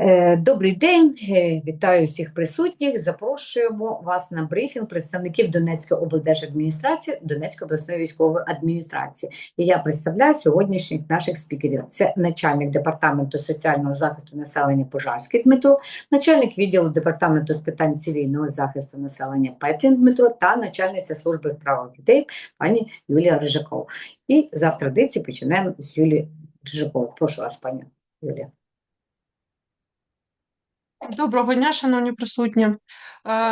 Е, Добрий день, е, вітаю всіх присутніх. Запрошуємо вас на брифінг представників Донецької облдержадміністрації, Донецької обласної військової адміністрації. І я представляю сьогоднішніх наших спікерів. Це начальник департаменту соціального захисту населення Пожарський Дмитро, начальник відділу департаменту з питань цивільного захисту населення Петлін Дмитро та начальниця служби в правах дітей пані Юлія Рижакова. І за традицією починаємо з Юлії Рижакової. Прошу вас, пані Юлія. Доброго дня, шановні присутні. Е,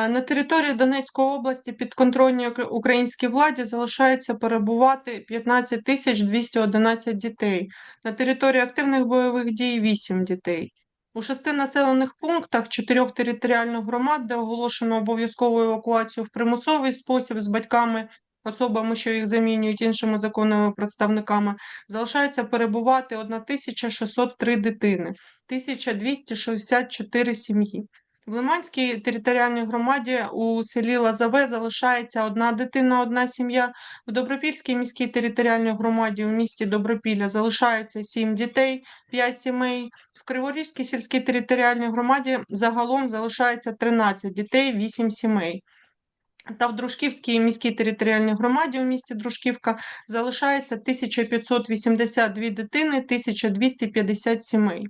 На території Донецької області підконтрольній укр- українській владі залишається перебувати 15 тисяч 211 дітей. На території активних бойових дій 8 дітей. У шести населених пунктах чотирьох територіальних громад, де оголошено обов'язкову евакуацію в примусовий спосіб з батьками, особами, що їх замінюють іншими законними представниками, залишається перебувати 1603 дитини. 1264 сім'ї. В Лиманській територіальній громаді у селі Лазаве залишається одна дитина, одна сім'я. В Добропільській міській територіальній громаді у місті Добропілля залишається сім дітей, п'ять сімей. В Криворізькій сільській територіальній громаді загалом залишається 13 дітей, 8 сімей. Та в Дружківській міській територіальній громаді у місті Дружківка залишається 1582 дитини, 1250 сімей.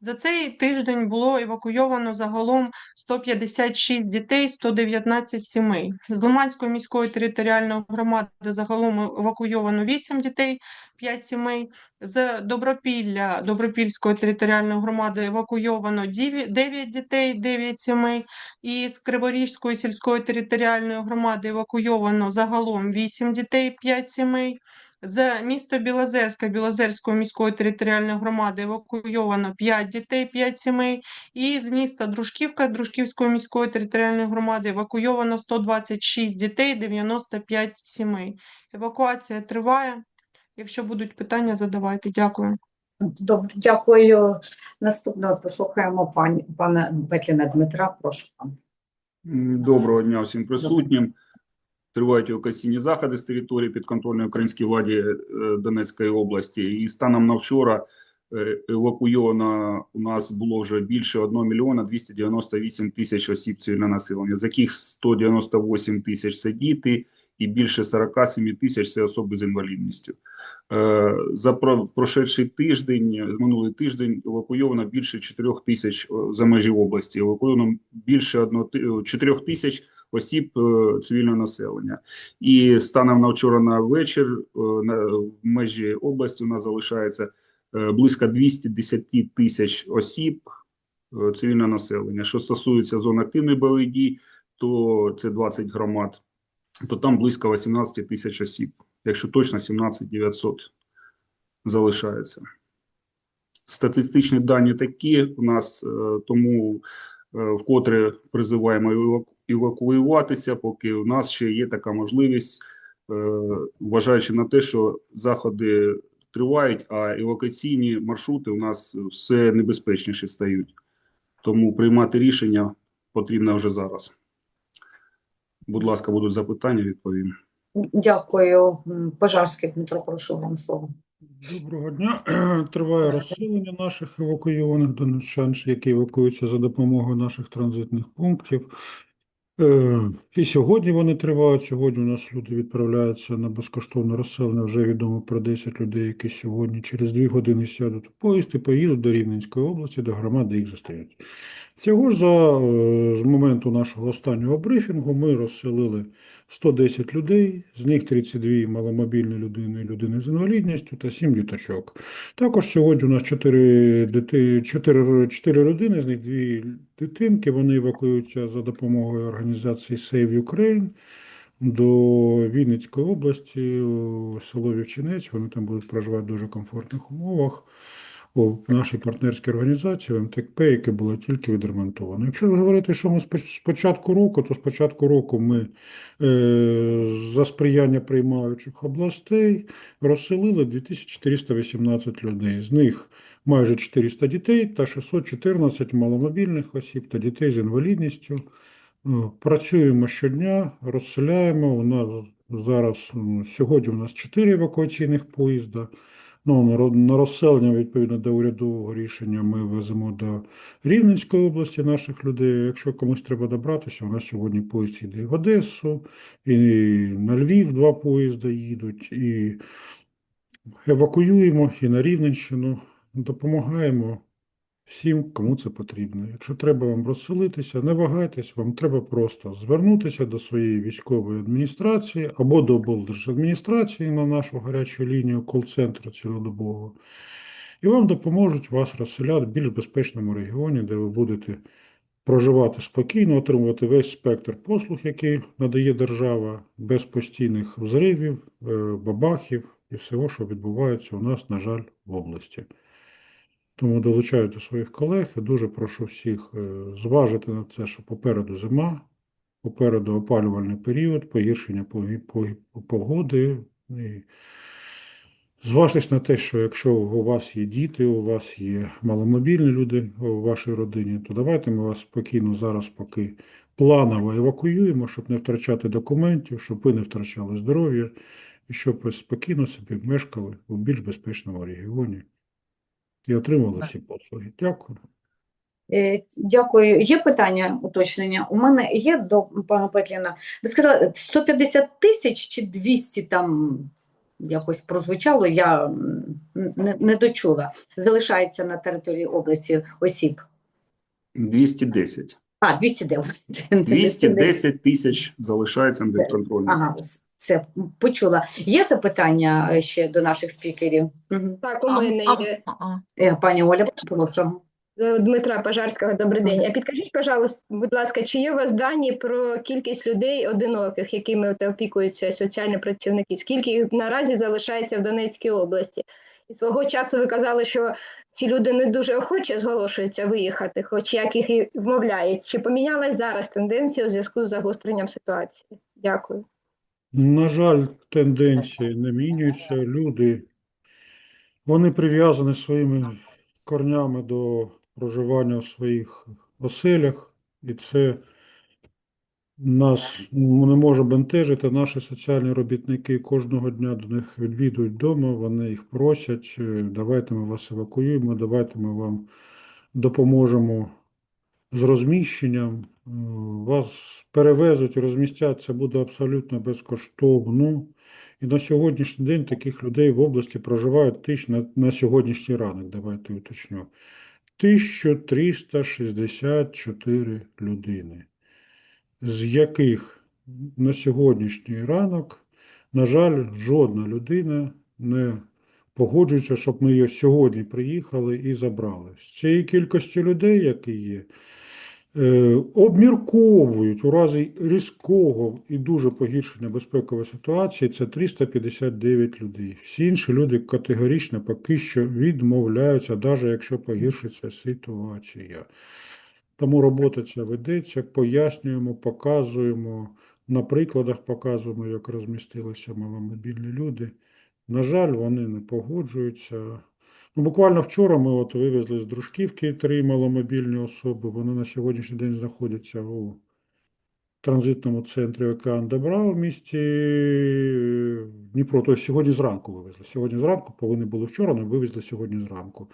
За цей тиждень було евакуйовано загалом 156 дітей, 119 сімей. З Лиманської міської територіальної громади загалом евакуйовано 8 дітей, 5 сімей. З Добропілля Добропільської територіальної громади евакуйовано 9 дітей, 9 сімей. І з Криворізької сільської територіальної громади евакуйовано загалом 8 дітей, 5 сімей. З міста Білозерська Білозерської міської територіальної громади евакуйовано 5 дітей, 5 сімей. І з міста Дружківка Дружківської міської територіальної громади евакуйовано 126 дітей, 95 сімей. Евакуація триває. Якщо будуть питання, задавайте. Дякую. Добре, дякую. Наступного послухаємо пані пана Петліна Дмитра. Прошу пан. Доброго дня всім присутнім. Тривають евакуаційні заходи з території підконтрольної українській владі е, Донецької області. І станом на вчора е, евакуйовано у нас було вже більше 1 мільйона 298 тисяч осіб цивільного населення, з яких 198 тисяч це діти і більше 47 тисяч це особи з інвалідністю. Е, За прошедший тиждень, минулий тиждень евакуйовано більше 4 тисяч за межі області. Евакуйовано більше 1, 4 тисяч осіб е, цивільного населення. І станом на вчора на вечір е, на межі області у нас залишається е, близько 210 тисяч осіб цивільного населення. Що стосується зон активних бойових дій, то це 20 громад, то там близько 18 тисяч осіб. Якщо точно 17 900 залишається. Статистичні дані такі у нас, тому вкотре призиваємо евакуюватися, поки у нас ще є така можливість, е, вважаючи на те, що заходи тривають, а евакуаційні маршрути у нас все небезпечніше стають. Тому приймати рішення потрібно вже зараз. Будь ласка, будуть запитання, відповім. Дякую. Пожарський Дмитро, прошу вам слово. Доброго дня. Триває розселення наших евакуйованих донеччан, які евакуюються за допомогою наших транзитних пунктів. Е, І сьогодні вони тривають. Сьогодні у нас люди відправляються на безкоштовне розселення. Вже відомо про 10 людей, які сьогодні через 2 години сядуть у поїзд і поїдуть до Рівненської області, до громади їх зустрінуть. Цього ж за е, з моменту нашого останнього брифінгу ми розселили 110 людей, з них 32 маломобільні людини, людини з інвалідністю та 7 діточок. Також сьогодні у нас 4, дити, 4, 4 людини, з них 2 дитинки, вони евакуюються за допомогою організації Save Ukraine до Вінницької області, у село Вівчинець. Вони там будуть проживати в дуже комфортних умовах у нашій партнерській організації МТКП, яке було тільки відремонтовано. Якщо говорити, що ми з початку року, то з початку року ми е, за сприяння приймаючих областей розселили 2418 людей. З них майже 400 дітей та 614 маломобільних осіб та дітей з інвалідністю. Е, Працюємо щодня, розселяємо. У нас зараз сьогодні у нас 4 евакуаційних поїзда. Ну, на розселення, відповідно до урядового рішення, ми веземо до Рівненської області наших людей. Якщо комусь треба добратися, у нас сьогодні поїзд йде в Одесу, і на Львів два поїзда їдуть, і евакуюємо і на Рівненщину, допомагаємо всім, кому це потрібно. Якщо треба вам розселитися, не вагайтесь, вам треба просто звернутися до своєї військової адміністрації або до облдержадміністрації на нашу гарячу лінію кол-центру цілодобово, і вам допоможуть вас розселяти в більш безпечному регіоні, де ви будете проживати спокійно, отримувати весь спектр послуг, який надає держава, без постійних взривів, е, бабахів і всього, що відбувається у нас, на жаль, в області. Тому долучаю до своїх колег і дуже прошу всіх е, зважити на це, що попереду зима, попереду опалювальний період, погіршення погоди. І зважтесь на те, що якщо у вас є діти, у вас є маломобільні люди у вашій родині, то давайте ми вас спокійно зараз поки планово евакуюємо, щоб не втрачати документів, щоб ви не втрачали здоров'я і щоб ви спокійно собі мешкали у більш безпечному регіоні і отримали всі послуги. Дякую. Е, Дякую. Є питання, уточнення? У мене є до пана Петліна. Ви сказали 150 тисяч чи 200 там якось прозвучало, я не, не дочула. Залишається на території області осіб. 210. А, 209. 210 тисяч залишається на підконтрольному. Ага, це почула. Є запитання е, ще до наших спікерів? Так, у мене є Е, Пані Оля, просто. е, Дмитра Пожарського. Добрий день. А підкажіть, пожалуйста, будь ласка, чи є у вас дані про кількість людей одиноких, якими опікуються соціальні працівники? Скільки їх наразі залишається в Донецькій області? І свого часу ви казали, що ці люди не дуже охоче зголошуються виїхати, хоч як їх і вмовляють. Чи помінялась зараз тенденція у зв'язку з загостренням ситуації? Дякую. На жаль, тенденції не мінюються. Люди, вони прив'язані своїми корнями до проживання в своїх оселях, і це нас не може бентежити. Наші соціальні робітники кожного дня до них відвідують вдома, вони їх просять, е, давайте ми вас евакуюємо, давайте ми вам допоможемо з розміщенням. Вас перевезуть, розмістять, це буде абсолютно безкоштовно. І на сьогоднішній день таких людей в області проживають тисяч на, на сьогоднішній ранок, давайте уточню. 1364 людини, з яких на сьогоднішній ранок, на жаль, жодна людина не погоджується, щоб ми її сьогодні приїхали і забрали. З цієї кількості людей, які є, обмірковують у разі різкого і дуже погіршення безпекової ситуації, це 359 людей. Всі інші люди категорично поки що відмовляються, навіть якщо погіршиться ситуація. Тому робота ця ведеться, пояснюємо, показуємо, на прикладах показуємо, як розмістилися маломобільні люди. На жаль, вони не погоджуються. Ну, буквально вчора ми от вивезли з Дружківки три маломобільні особи. Вони на сьогоднішній день знаходяться у транзитному центрі Океан Добра в місті е, Дніпро. Тобто сьогодні зранку вивезли. Сьогодні зранку повинні були вчора, але вивезли сьогодні зранку.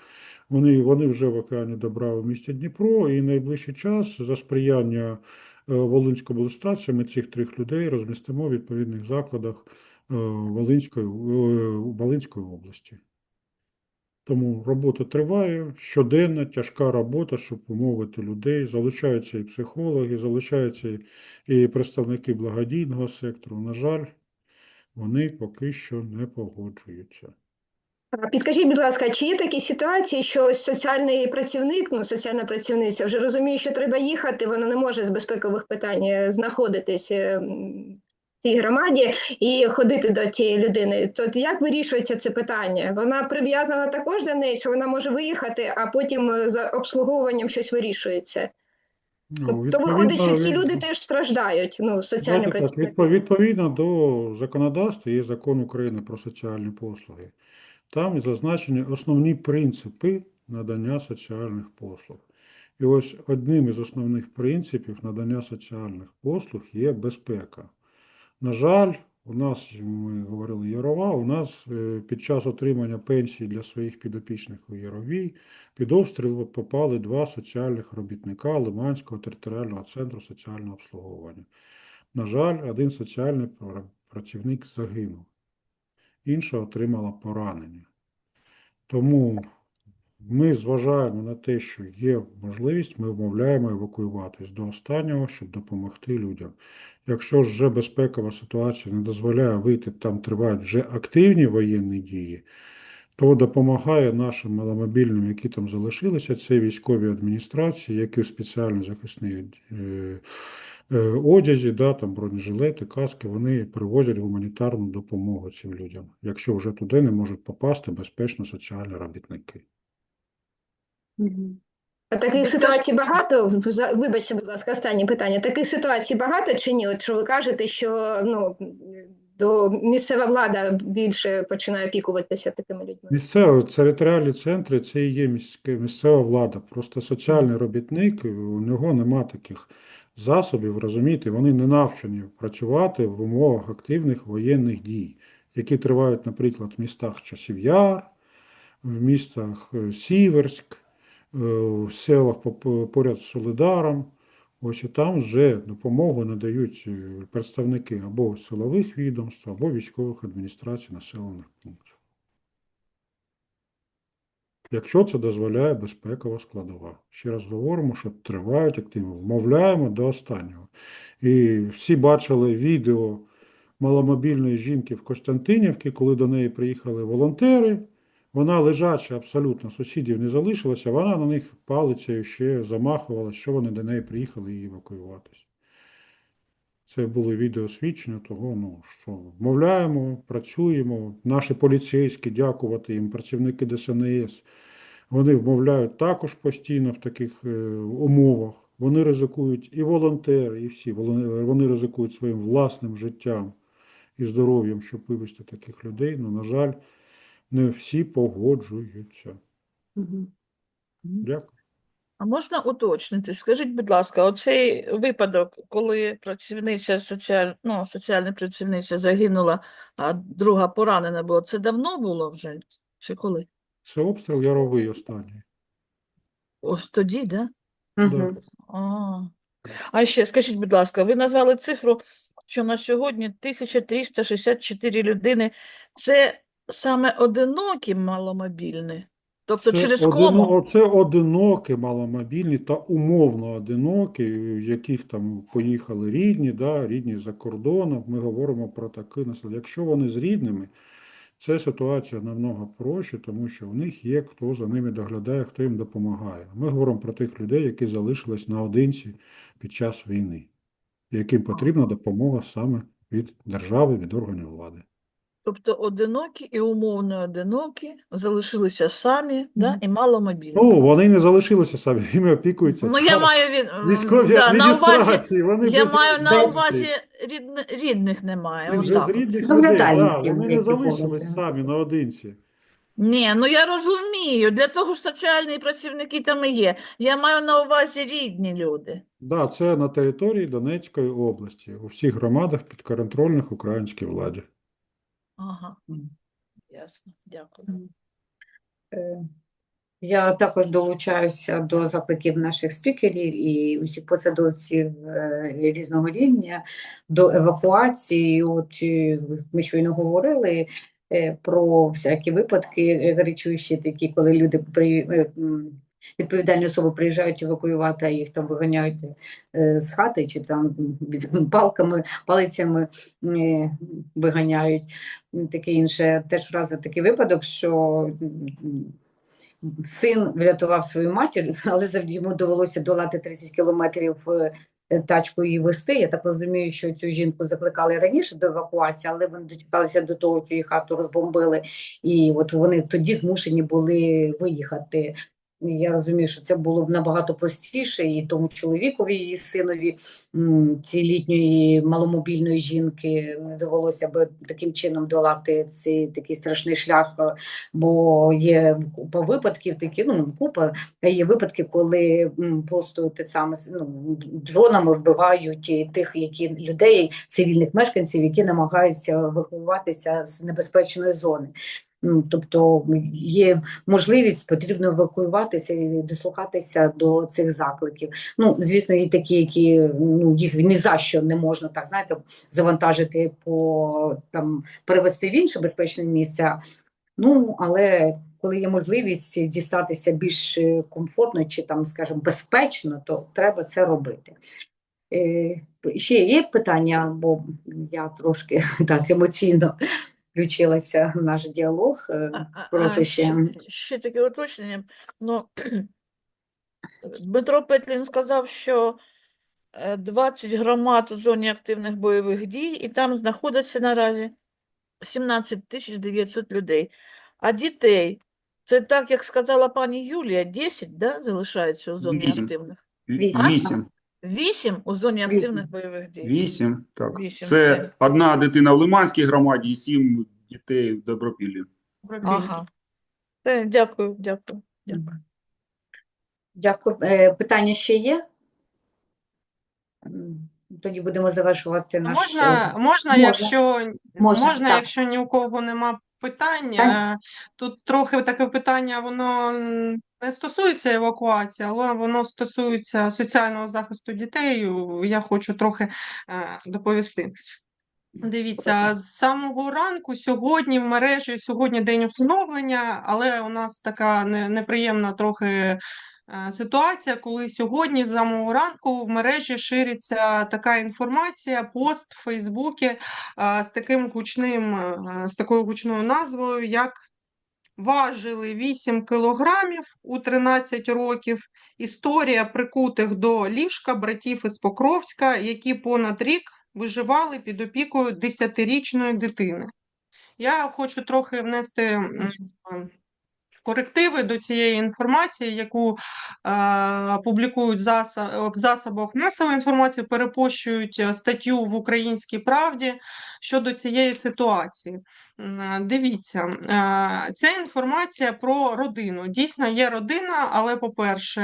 Вони, вони вже в Океані Добра в місті Дніпро, і найближчий час за сприяння е, Волинської адміністрації ми цих трьох людей розмістимо в відповідних закладах е, Волинської, Волинської області. Тому робота триває, щоденна, тяжка робота, щоб умовити людей. Залучаються і психологи, залучаються і- представники благодійного сектору. На жаль, вони поки що не погоджуються. Підкажіть, будь ласка, чи є такі ситуації, що ось соціальний працівник, ну соціальна працівниця вже розуміє, що треба їхати, вона не може з безпекових питань е, знаходитись е, цій громаді і ходити до тієї людини. То як вирішується це питання? Вона прив'язана також до неї, що вона може виїхати, а потім е, за обслуговуванням щось вирішується. Ну, То виходить, що ці люди теж страждають. Ну, соціальні працівники. відпо- Відповідно до законодавства є закон України про соціальні послуги. Там зазначені основні принципи надання соціальних послуг. І ось одним із основних принципів надання соціальних послуг є безпека. На жаль, У нас, ми говорили, Ярова, у нас е, під час отримання пенсії для своїх підопічних у Яровій під обстріл попали два соціальних робітника Лиманського територіального центру соціального обслуговування. На жаль, один соціальний працівник загинув, інша отримала поранення. Тому ми зважаємо на те, що є можливість, ми вмовляємо евакуюватись до останнього, щоб допомогти людям. Якщо вже безпекова ситуація не дозволяє вийти, там тривають вже активні воєнні дії, то допомагає нашим маломобільним, які там залишилися, це військові адміністрації, які в спеціально захисній е, е, одязі, да, там бронежилети, каски, вони привозять гуманітарну допомогу цим людям, якщо вже туди не можуть попасти безпечно соціальні робітники. А таких ситуацій багато? За- Вибачте, будь ласка, останнє питання. Таких ситуацій багато чи ні? От що ви кажете, що ну до місцева влада більше починає опікуватися такими людьми? Місцеві територіальні центри це і є міське, місцева влада. Просто соціальний робітник, у нього нема таких засобів, розумієте, вони не навчені працювати в умовах активних воєнних дій, які тривають, наприклад, в містах Часів Яр, в містах е, Сіверськ, в селах поряд з Солидаром. Ось і там вже допомогу надають е, представники або силових відомств, або військових адміністрацій населених пунктів. Якщо це дозволяє безпекова складова. Ще раз говоримо, що тривають активно, вмовляємо до останнього. І всі бачили відео маломобільної жінки в Костянтинівці, коли до неї приїхали волонтери. Вона лежача абсолютно, сусідів не залишилося, вона на них палицею ще замахувала, що вони до неї приїхали її евакуюватися. Це були відеосвідчення того, ну, що вмовляємо, працюємо. Наші поліцейські, дякувати їм, працівники ДСНС, вони вмовляють також постійно в таких е, умовах. Вони ризикують і волонтери, і всі. Вони, ризикують своїм власним життям і здоров'ям, щоб вивезти таких людей. Ну, на жаль, не всі погоджуються. Дякую. А можна уточнити? Скажіть, будь ласка, оцей випадок, коли працівниця соціаль... ну, соціальна працівниця загинула, а друга поранена була, це давно було вже? Чи коли? Це обстріл яровий останній. Ось тоді, да? А. А ще скажіть, будь ласка, ви назвали цифру, що на сьогодні 1364 людини. Це саме одинокі маломобільні? Тобто Це через одино- кому? Це одинокі маломобільні та умовно одинокі, в яких там поїхали рідні, да, рідні за кордоном. Ми говоримо про таке населення. Якщо вони з рідними, це ситуація намного проще, тому що у них є хто за ними доглядає, хто їм допомагає. Ми говоримо про тих людей, які залишились наодинці під час війни, яким потрібна допомога саме від держави, від органів влади. Тобто одинокі і умовно одинокі залишилися самі, да, і маломобільні. Ну, вони не залишилися самі, ними опікуються Ну, я маю він, військові да, на увазі, адміністрації. Вони я без- маю на увазі рідне, рідних немає. без отак от. рідних людей, Доглядальників, да, вони не які залишились самі наодинці. Ні, ну я розумію, для того ж соціальні працівники там і є. Я маю на увазі рідні люди. Да, це на території Донецької області, у всіх громадах підконтрольних українській владі. Ага, Мгм. ясно, дякую. Е, Я також долучаюся до закликів наших спікерів і усіх посадовців е, різного рівня до евакуації. От е, ми щойно говорили е, про всякі випадки е, гарячущі, такі, коли люди при е, м, відповідальні особи приїжджають евакуювати, а їх там виганяють е, з хати чи там палками, палицями е, виганяють. Таке інше. Теж разом такий випадок, що син врятував свою матір, але йому довелося долати 30 кілометрів е, тачку її вести. Я так розумію, що цю жінку закликали раніше до евакуації, але вони дочекалися до того, що її хату розбомбили, і от вони тоді змушені були виїхати. Я розумію, що це було б набагато простіше і тому чоловікові, і синові цієї літньої маломобільної жінки не довелося б таким чином долати цей такий страшний шлях, е, бо є купа випадків, такі, ну, купа, є випадки, коли просто те саме ну, дронами вбивають тих, які людей, цивільних мешканців, які намагаються евакуюватися з небезпечної зони. Ну, тобто є можливість, потрібно евакуюватися і дослухатися до цих закликів. Ну, звісно, є такі, які ну їх ні за що не можна так знаєте, завантажити по там перевести в інше безпечне місце. Ну, але коли є можливість дістатися більш комфортно чи там, скажімо, безпечно, то треба це робити. Е, Ще є питання, бо я трошки так емоційно включилася в наш діалог. Е, А- а- Прошу а, ще. ще таке уточнення. Ну, Дмитро Петлін сказав, що е, 20 громад у зоні активних бойових дій, і там знаходиться наразі 17 тисяч 900 людей. А дітей, це так, як сказала пані Юлія, 10 да, залишається у зоні Вісім. активних? Вісім. Вісім. у зоні Вісім. активних бойових дій. Вісім. Так. Вісім, Це все. одна дитина в Лиманській громаді і сім дітей в Добропіллі. Ага. Е, Дякую, дякую, дякую. Дякую. Е, Питання ще є? М, Тоді будемо завершувати наш Можна, можна, Можна. якщо Можна, можна, так. якщо ні у кого нема е, тут трохи таке питання, воно не стосується евакуації, але воно стосується соціального захисту дітей. Я хочу трохи е, доповісти. Дивіться, з самого ранку сьогодні в мережі, сьогодні день усиновлення, але у нас така неприємна трохи ситуація, коли сьогодні з самого ранку в мережі шириться така інформація, пост в Фейсбуці е, з таким гучним, е, з такою гучною назвою, як важили 8 кілограмів у 13 років. Історія прикутих до ліжка братів із Покровська, які понад рік виживали під опікою 10-річної дитини. Я хочу трохи внести корективи до цієї інформації, яку е, публікують заса- в засобах масової інформації, перепощують е, статтю в Українській правді щодо цієї ситуації. Дивіться, е, це інформація про родину. Дійсно, є родина, але, по-перше,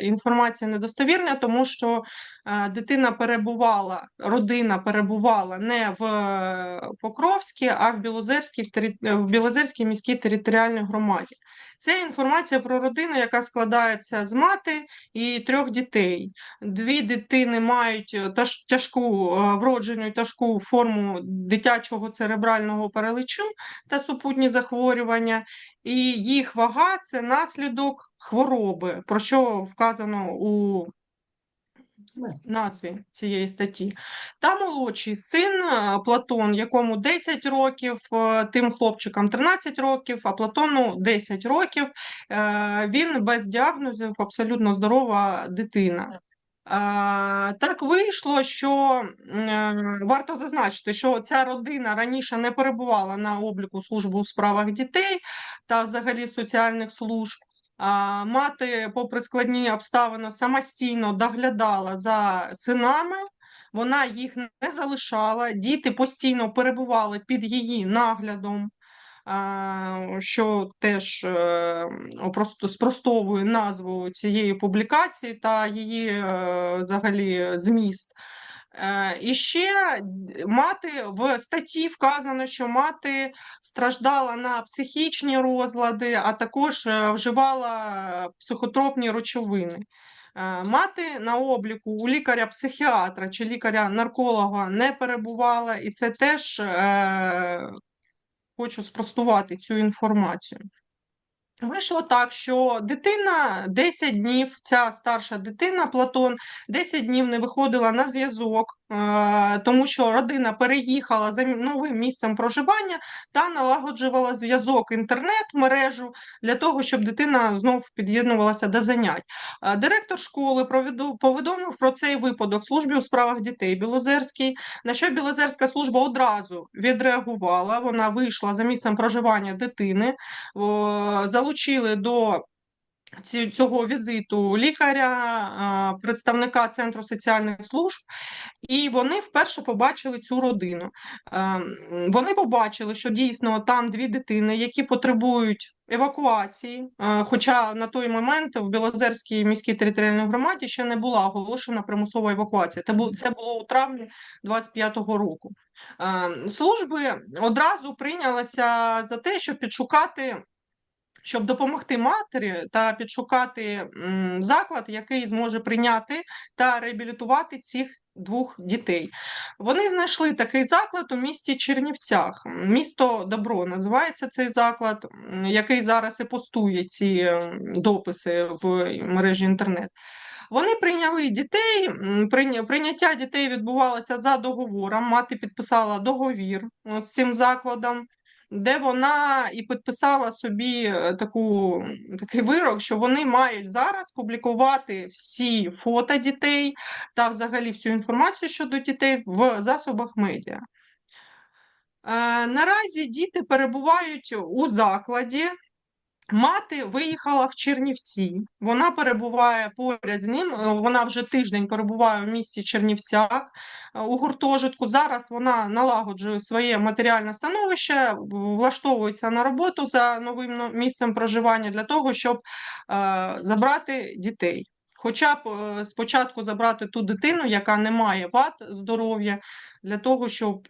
інформація недостовірна, тому що е, дитина перебувала, родина перебувала не в е, Покровській, а в Білозерській, в, тері- в Білозерській міській територіальній громаді. Це інформація про родину, яка складається з мати і трьох дітей. Дві дитини мають е, тяжку е, вроджену тяжку форму дитячого церебрального параличу та супутні захворювання, і їх вага це наслідок хвороби, про що вказано у назві цієї статті. Та молодший син е, Платон, якому 10 років, е, тим хлопчикам 13 років, а Платону 10 років. Е, Він без діагнозів, абсолютно здорова дитина. Так вийшло, що варто зазначити, що ця родина раніше не перебувала на обліку служби у справах дітей та взагалі соціальних служб. Мати, попри складні обставини, самостійно доглядала за синами. Вона їх не залишала, діти постійно перебували під її наглядом, що теж е, просто спростовує назву цієї публікації та її е, взагалі зміст. Е, І ще мати в статті вказано, що мати страждала на психічні розлади, а також е, вживала психотропні речовини. Е, Мати на обліку у лікаря-психіатра чи лікаря-нарколога не перебувала, і це теж е, хочу спростувати цю інформацію. Вийшло так, що дитина 10 днів, ця старша дитина Платон, 10 днів не виходила на зв'язок, тому що родина переїхала за новим місцем проживання та налагоджувала зв'язок інтернет-мережу для того, щоб дитина знов під'єднувалася до занять. Е, Директор школи повідомив про цей випадок службі у справах дітей Білозерській, на що Білозерська служба одразу відреагувала. Вона вийшла за місцем проживання дитини, залучили до цього візиту лікаря, представника Центру соціальних служб, і вони вперше побачили цю родину. Ем, Вони побачили, що дійсно там дві дитини, які потребують евакуації. е, Хоча на той момент в Білозерській міській територіальній громаді ще не була оголошена примусова евакуація. Це бу- Це було у травні 25-го року. Ем, Служби одразу прийнялися за те, щоб підшукати щоб допомогти матері та підшукати заклад, який зможе прийняти та реабілітувати цих двох дітей. Вони знайшли такий заклад у місті Чернівцях. Місто Добро називається цей заклад, який зараз і постує ці дописи в мережі інтернет. Вони прийняли дітей. Прийняття дітей відбувалося за договором. Мати підписала договір з цим закладом де вона і підписала собі е, таку, такий вирок, що вони мають зараз публікувати всі фото дітей та взагалі всю інформацію щодо дітей в засобах медіа. Е, Наразі діти перебувають у закладі. Мати виїхала в Чернівці. Вона перебуває поряд з ним. е, Вона вже тиждень перебуває в місті Чернівцях е, у гуртожитку. Зараз вона налагоджує своє матеріальне становище, влаштовується на роботу за новим місцем проживання для того, щоб е, забрати дітей. Хоча б е, спочатку забрати ту дитину, яка не має вад здоров'я, для того, щоб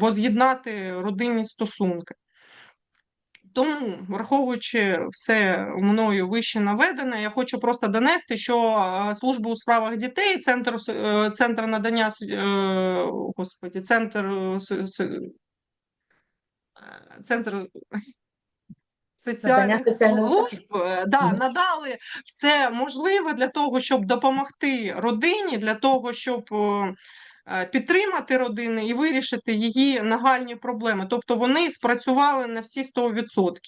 воз'єднати родинні стосунки. Тому, враховуючи все мною вище наведене, я хочу просто донести, що служба у справах дітей, центр, е, центр надання е, господі, центр, е, центр соціальних служб да, надали все можливе для того, щоб допомогти родині, для того, щоб підтримати родини і вирішити її нагальні проблеми. Тобто вони спрацювали на всі 100%.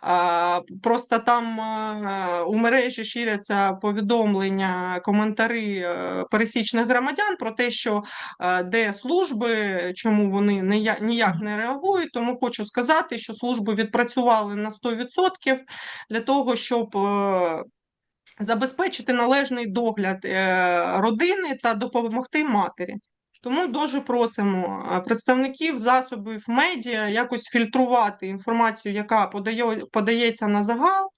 А, Просто там е, у мережі ширяться повідомлення, коментарі е, пересічних громадян про те, що е, де служби, чому вони ніяк, не реагують. Тому хочу сказати, що служби відпрацювали на 100% для того, щоб е, забезпечити належний догляд е, родини та допомогти матері. Тому дуже просимо е, представників засобів медіа якось фільтрувати інформацію, яка подає, подається на загал,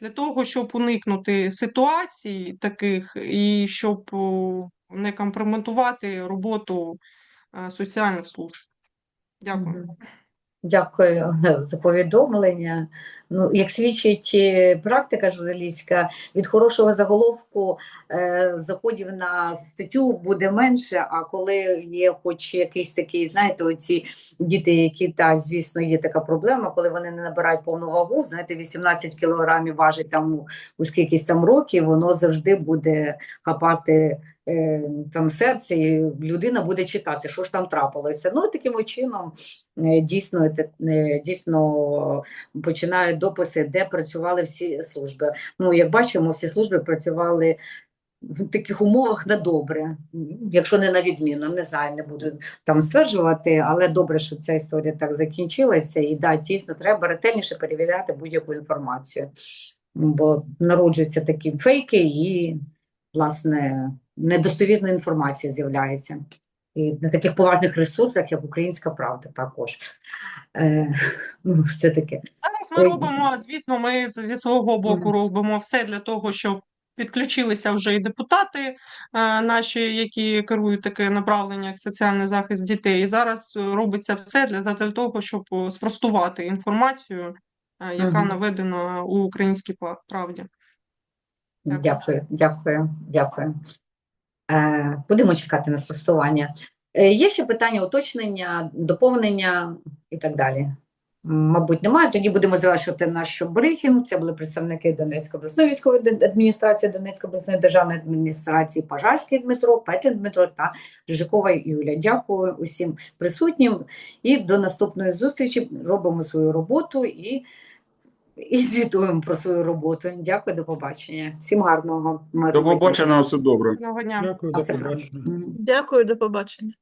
для того, щоб уникнути ситуацій таких і щоб не компрометувати роботу е, соціальних служб. Дякую. Дякую за повідомлення. Ну, як свідчить е, практика журналістська, від хорошого заголовку е, заходів на статтю буде менше, а коли є хоч якийсь такий, знаєте, оці діти, які, так, звісно, є така проблема, коли вони не набирають повну вагу, знаєте, 18 кілограмів важить там у, скількись там років, воно завжди буде хапати там серце, і людина буде читати, що ж там трапилося. Ну, і таким чином е, дійсно, е, дійсно починають дописи, де працювали всі служби. Ну, як бачимо, всі служби працювали в таких умовах на добре, якщо не на відмінно, не знаю, не буду там стверджувати, але добре, що ця історія так закінчилася. І да, дійсно треба ретельніше перевіряти будь-яку інформацію, бо народжуються такі фейки і, власне, недостовірна інформація з'являється. І на таких поважних ресурсах, як Українська Правда, також. Е, ну, це таке. Зараз ми робимо, звісно, ми зі свого боку робимо все для того, щоб підключилися вже і депутати е, наші, які керують таке направлення, як соціальний захист дітей. І зараз робиться все для, для того, щоб е, спростувати інформацію, е, яка наведена у українській правді. Дякую, дякую, дякую. Е, будемо чекати на спростування. Е, є ще питання уточнення, доповнення і так далі? Мабуть, немає. Тоді будемо завершувати наш брифінг. Це були представники Донецької обласної військової адміністрації, Донецької обласної державної адміністрації, Пожарський Дмитро, Петин Дмитро та Жижикова Юля. Дякую усім присутнім і до наступної зустрічі. Робимо свою роботу і, і звітуємо про свою роботу. Дякую, до побачення. Всім гарного До побачення, все добре. Дякую, до побачення. Дякую, до побачення.